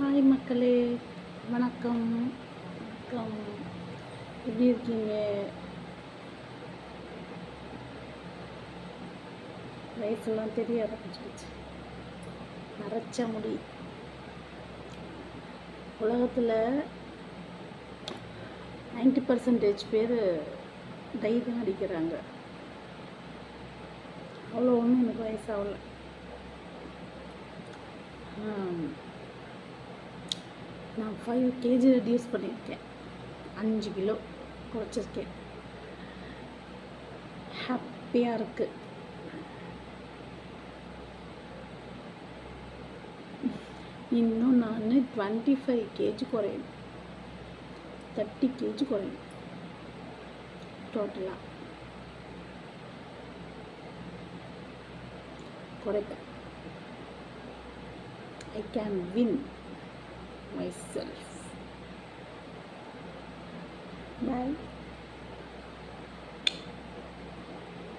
Hi மக்களே. வணக்கம். வணக்கம். எப்படி இருக்கீங்க? வயசெல்லாம் தெரிய ஆரம்பிச்சிருச்சு நரைச்ச முடி. உலகத்தில் நைன்டி பர்சன்டேஜ் பேர் டை தான் அடிக்கிறாங்க. அவ்வளோ ஒன்றும் எனக்கு வயசாகலை. நான் ஃபைவ் கேஜி ரெடியூஸ் பண்ணியிருக்கேன். அஞ்சு கிலோ குறைச்சிருக்கேன். ஹாப்பியாக இருக்குது இன்னும் நான் டுவெண்ட்டி ஃபைவ் கேஜி குறையணும். தேர்ட்டி கேஜி குறையணும். டோட்டலாக குறைப்பேன். I can win myself. Bye.